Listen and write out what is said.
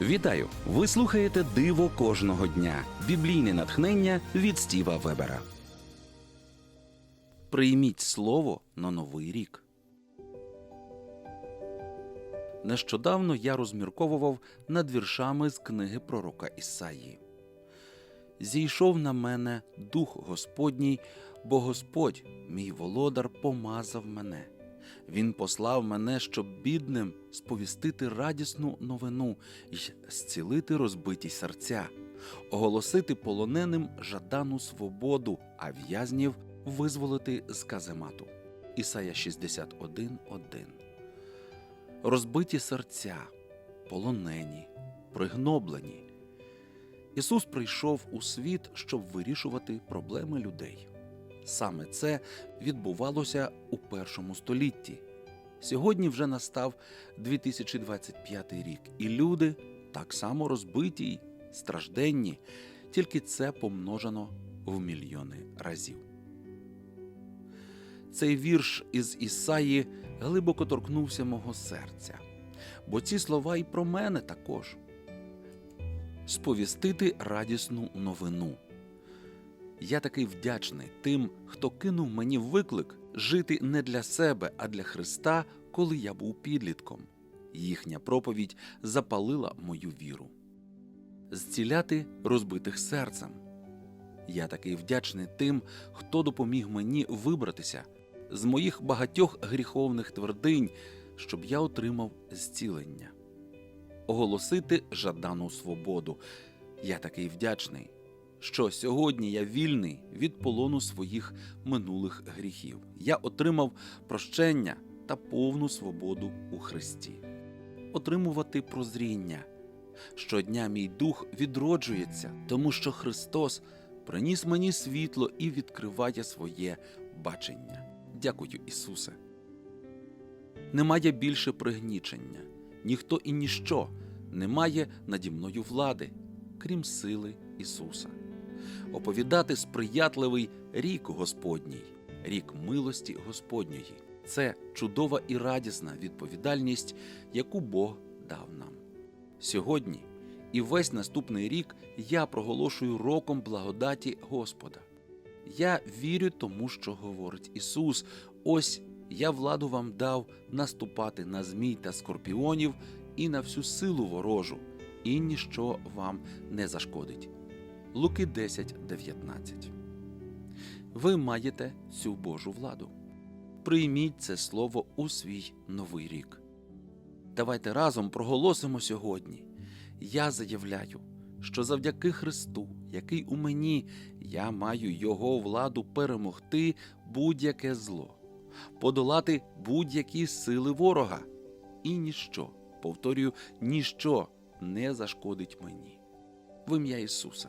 Вітаю! Ви слухаєте Диво кожного дня. Біблійне натхнення від Стіва Вебера. Прийміть слово на новий рік. Нещодавно я розмірковував над віршами з книги пророка Ісаї. Зійшов на мене дух Господній, бо Господь, мій володар, помазав мене. Він послав мене, щоб бідним сповістити радісну новину й зцілити розбиті серця, оголосити полоненим жадану свободу, а в'язнів визволити з каземату. Ісая 61.1 Розбиті серця, полонені, пригноблені. Ісус прийшов у світ, щоб вирішувати проблеми людей. Саме це відбувалося у першому столітті. Сьогодні вже настав 2025 рік, і люди так само розбиті й стражденні, тільки це помножено в мільйони разів. Цей вірш із Ісаї глибоко торкнувся мого серця, бо ці слова і про мене також сповістити радісну новину. Я такий вдячний тим, хто кинув мені виклик жити не для себе, а для Христа, коли я був підлітком. Їхня проповідь запалила мою віру. Зціляти розбитих серцем. Я такий вдячний тим, хто допоміг мені вибратися з моїх багатьох гріховних твердинь, щоб я отримав зцілення. Оголосити жадану свободу. Я такий вдячний що сьогодні я вільний від полону своїх минулих гріхів. Я отримав прощення та повну свободу у Христі, отримувати прозріння. Щодня мій дух відроджується, тому що Христос приніс мені світло і відкриває своє бачення. Дякую, Ісусе. Немає більше пригнічення, ніхто і ніщо не має наді мною влади, крім сили Ісуса оповідати сприятливий рік Господній, рік милості Господньої. Це чудова і радісна відповідальність, яку Бог дав нам. Сьогодні і весь наступний рік я проголошую роком благодаті Господа. Я вірю тому, що говорить Ісус. Ось я владу вам дав наступати на змій та скорпіонів і на всю силу ворожу, і ніщо вам не зашкодить. Луки 10.19. Ви маєте цю Божу владу. Прийміть це слово у свій новий рік. Давайте разом проголосимо сьогодні. Я заявляю, що завдяки Христу, який у мені, я маю Його владу перемогти будь-яке зло, подолати будь-які сили ворога, і ніщо, повторюю, ніщо не зашкодить мені. В ім'я Ісуса.